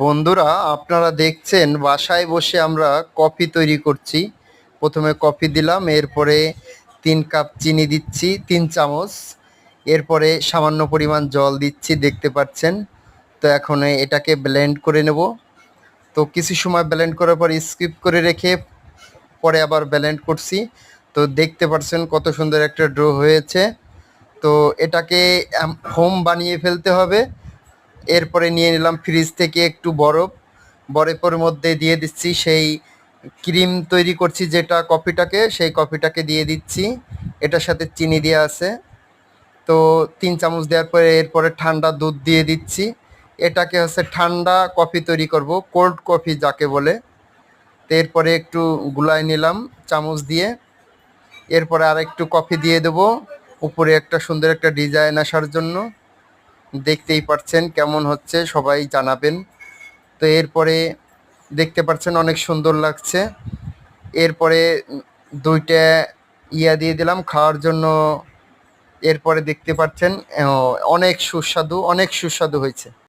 বন্ধুরা, আপনারা দেখছেন, বাসায় বসে আমরা কফি তৈরি করছি। প্রথমে কফি দিলাম, এরপরে তিন কাপ চিনি দিচ্ছি, তিন চামচ। এরপরে সামান্য পরিমাণ জল দিচ্ছি, দেখতে পাচ্ছেন। তো এখন এটাকে ব্লেন্ড করে নেব। তো কিছু সময় ব্লেন্ড করার পর স্কিপ করে রেখে পরে আবার ব্লেন্ড করছি। তো দেখতে পাচ্ছেন কত সুন্দর একটা ড্রো হয়েছে। তো এটাকে হোম বানিয়ে ফেলতে হবে। এরপরে নিয়ে নিলাম ফ্রিজ থেকে একটু বরফ। বরফের মধ্যে দিয়ে দিচ্ছি সেই ক্রিম তৈরি করছি যেটা কফিটাকে, সেই কফিটাকে দিয়ে দিচ্ছি। এটার সাথে চিনি দেওয়া আছে। তো তিন চামচ দেওয়ার পরে এরপরে ঠান্ডা দুধ দিয়ে দিচ্ছি। এটাকে হচ্ছে ঠান্ডা কফি তৈরি করব, কোল্ড কফি যাকে বলে। তো এরপরে একটু গুলাই নিলাম চামচ দিয়ে। এরপরে আর একটু কফি দিয়ে দেব। উপরে একটা সুন্দর একটা ডিজাইন আসার জন্য। দেখতেই পাচ্ছেন কেমন হচ্ছে, সবাই জানাবেন। তো এরপরে দেখতে পাচ্ছেন অনেক সুন্দর লাগছে। এরপরে দুইটা ইয়া দিয়ে দিলাম খাওয়ার জন্য। এরপরে দেখতে পাচ্ছেন অনেক সুস্বাদু অনেক সুস্বাদু হয়েছে।